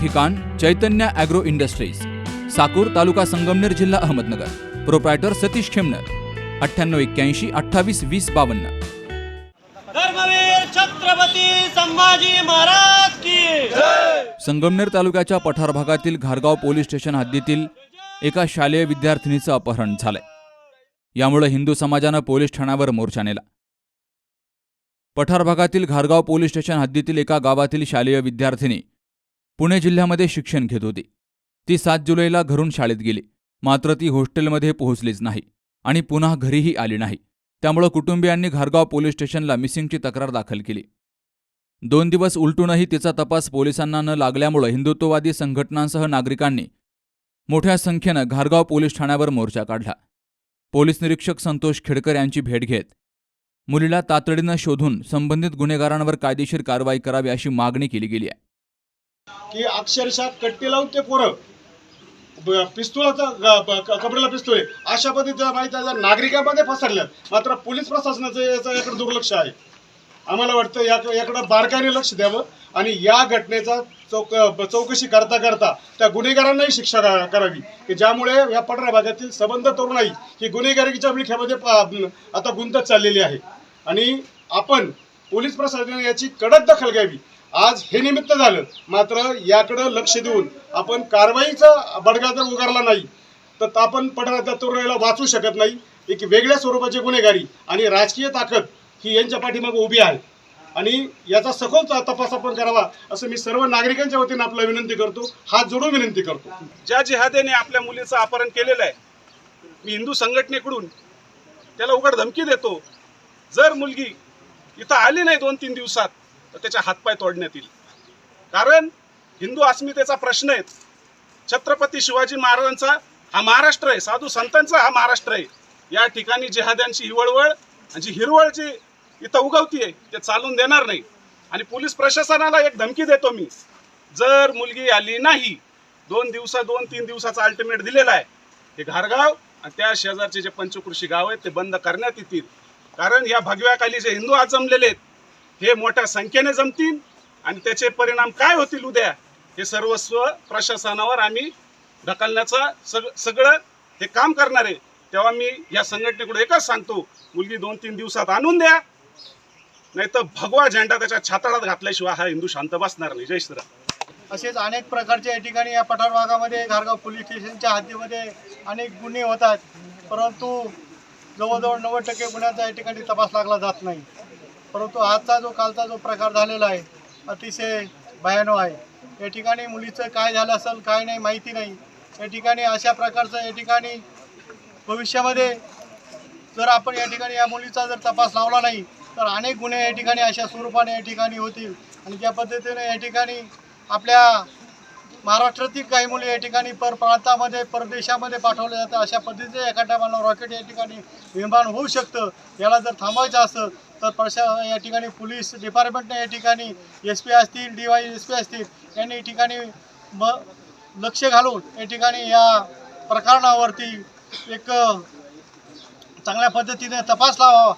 ठिकाण Chaitanya agro industries Sakur taluka Sangamner जिल्हा Ahmednagar. Proprietor Satish Khemnar. अठ्ठ्याण्णव एक्क्याऐंशी अठ्ठावीस वीस बावन्न. धर्मवीर छत्रपती संभाजी महाराज की संगमनेर तालुक्याच्या पठार भागातील घारगाव पोलीस स्टेशन हद्दीतील एका शालेय विद्यार्थिनीचं अपहरण झालंय. यामुळे हिंदू समाजानं पोलीस ठाण्यावर मोर्चा नेला. पठार भागातील घारगाव पोलीस स्टेशन हद्दीतील एका गावातील शालेय विद्यार्थिनी पुणे जिल्ह्यामध्ये शिक्षण घेत होती. ती सात जुलैला घरून शाळेत गेली. मात्र ती हॉस्टेलमध्ये पोहोचलीच नाही आणि पुन्हा घरीही आली नाही. त्यामुळं कुटुंबियांनी घारगाव पोलीस स्टेशनला मिसिंगची तक्रार दाखल केली. दोन दिवस उलटूनही तिचा तपास पोलिसांना न लागल्यामुळं हिंदुत्ववादी संघटनांसह नागरिकांनी मोठ्या संख्येनं घारगाव पोलीस ठाण्यावर मोर्चा काढला. पोलीस निरीक्षक संतोष खेडकर यांची भेट घेत मुलीला तातडीनं शोधून संबंधित गुन्हेगारांवर कायदेशीर कारवाई करावी अशी मागणी केली गेली आहे. की अक्षरशः कट्टी लावून ते पोरं ब- पिस्तुलाचा कपड्याला पिस्तूल आहे. अशा पद्धतीचा माहिती नागरिकांमध्ये पसरल्यात. मात्र पोलीस प्रशासनाचं याचं याकडे दुर्लक्ष आहे. आम्हाला वाटतं या याकडं बारकाईने लक्ष द्यावं आणि या घटनेचा चौक चौकशी करता करता त्या गुन्हेगारांनाही शिक्षा करावी. की ज्यामुळे या पठरा भागातील सबंध तरुणाई ही गुन्हेगारीच्या विळख्यामध्ये आता गुंतत चाललेली आहे. आणि आपण पोलीस प्रशासनाने याची कडक दखल घ्यावी. आज हे निमित्त झालं. मात्र याकडं लक्ष देऊन आपण कारवाईचा बडगा जर उगारला नाही तर आपण पडणाऱ्या तरुणाला वाचू शकत नाही. एक वेगळ्या स्वरूपाची गुन्हेगारी आणि राजकीय ताकद ही यांच्या पाठीमागे उभी आहे. आणि याचा सखोल तपास आपण करावा असं मी सर्व नागरिकांच्या वतीनं आपला विनंती करतो. हात जोडून विनंती करतो. ज्या जिहादेने आपल्या मुलीचं अपहरण केलेलं आहे मी हिंदू संघटनेकडून त्याला उघड धमकी देतो. जर मुलगी इथं आली नाही दोन तीन दिवसात तर त्याचे हातपाय तोडण्यात येईल. कारण हिंदू अस्मितेचा प्रश्न आहे. छत्रपती शिवाजी महाराजांचा हा महाराष्ट्र आहे. साधू संतांचा हा महाराष्ट्र आहे. या ठिकाणी जिहाद्यांची हिवळवळ आणि जी हिरवळ जी इथं उगवती आहे ते चालून देणार नाही. आणि पोलीस प्रशासनाला एक धमकी देतो मी. जर मुलगी आली नाही दोन दिवसा दोन तीन दिवसाचा अल्टिमेट दिलेला आहे. हे घारगाव आणि त्या शेजारचे जे पंचकृषी गाव आहेत ते बंद करण्यात येतील. कारण या भगव्याखाली जे हिंदू आज जमलेले आहेत हे मोठ्या संख्येने जमतील आणि त्याचे परिणाम काय होतील उद्या हे सर्वस्व प्रशासनावर आम्ही ढकलण्याचा सग सगळं हे काम करणार आहे तेव्हा मी या संघटनेकडे एकच सांगतो मुलगी दोन तीन दिवसात आणून द्या. नाही तर भगवा झेंडा त्याच्या छाताळात घातल्याशिवाय हा हिंदू शांत बसणार नाही. जय श्रीराम. असेच अनेक प्रकारचे या ठिकाणी या पठार भागामध्ये घारगाव पोलीस स्टेशनच्या हद्दीमध्ये अनेक गुन्हे होतात परंतु जवळजवळ नव्वद टक्के गुन्ह्यांचा या ठिकाणी तपास लागला जात नाही. परंतु आजचा जो कालचा जो प्रकार झालेला आहे अतिशय भयानक आहे. या ठिकाणी मुलीचं काय झालं असेल काय नाही माहिती नाही. या ठिकाणी अशा प्रकारचं या ठिकाणी भविष्यामध्ये जर आपण या ठिकाणी या मुलीचा जर तपास लावला नाही तर अनेक गुन्हे या ठिकाणी अशा स्वरूपाने या ठिकाणी होतील. आणि ज्या पद्धतीने या ठिकाणी आपल्या महाराष्ट्रातील काही मुले या ठिकाणी पर प्रांतामध्ये परदेशामध्ये पाठवल्या जातात अशा पद्धतीचे एका टायमाला रॉकेट या ठिकाणी निर्माण होऊ शकतं. याला जर थांबवायचं असतं तर प्रशा या ठिकाणी पोलीस डिपार्टमेंटने या ठिकाणी एस पी असतील डी वाय एस पी असतील यांनी या ठिकाणी म लक्ष घालून या ठिकाणी या प्रकरणावरती एक चांगल्या पद्धतीने तपास लावावा.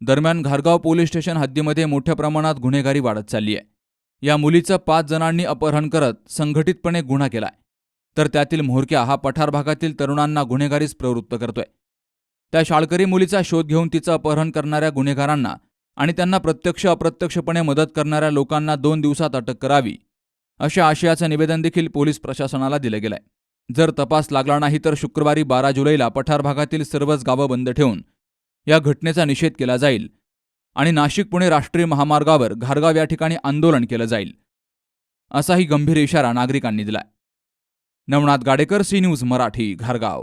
दरम्यान घारगाव पोलीस स्टेशन हद्दीमध्ये मोठ्या प्रमाणात गुन्हेगारी वाढत चालली आहे. या मुलीचं पाच जणांनी अपहरण करत संघटितपणे गुन्हा केलाय. तर त्यातील म्होरक्या हा पठार भागातील तरुणांना गुन्हेगारीस प्रवृत्त करतोय. त्या शाळकरी मुलीचा शोध घेऊन तिचं अपहरण करणाऱ्या गुन्हेगारांना आणि त्यांना प्रत्यक्ष अप्रत्यक्षपणे मदत करणाऱ्या लोकांना दोन दिवसात अटक करावी अशा आशयाचं निवेदन देखील पोलीस प्रशासनाला दिलं गेलंय. जर तपास लागला नाही तर शुक्रवारी बारा जुलैला पठार भागातील सर्वच गावं बंद ठेवून या घटनेचा निषेध केला जाईल आणि नाशिक पुणे राष्ट्रीय महामार्गावर घारगाव या ठिकाणी आंदोलन केलं जाईल असाही गंभीर इशारा नागरिकांनी दिलाय. Navnath Gadekar C news Marathi घारगाव.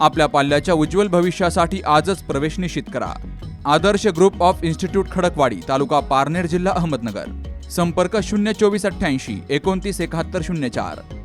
आपल्या पाल्याच्या उज्ज्वल भविष्यासाठी आजच प्रवेश निश्चित करा. Adarsh group of institute Khadakwadi taluka Parner जिल्हा अहमदनगर. संपर्क शून्य चोवीस अठ्ठ्याऐंशी एकोणतीस एकाहत्तर शून्य चार.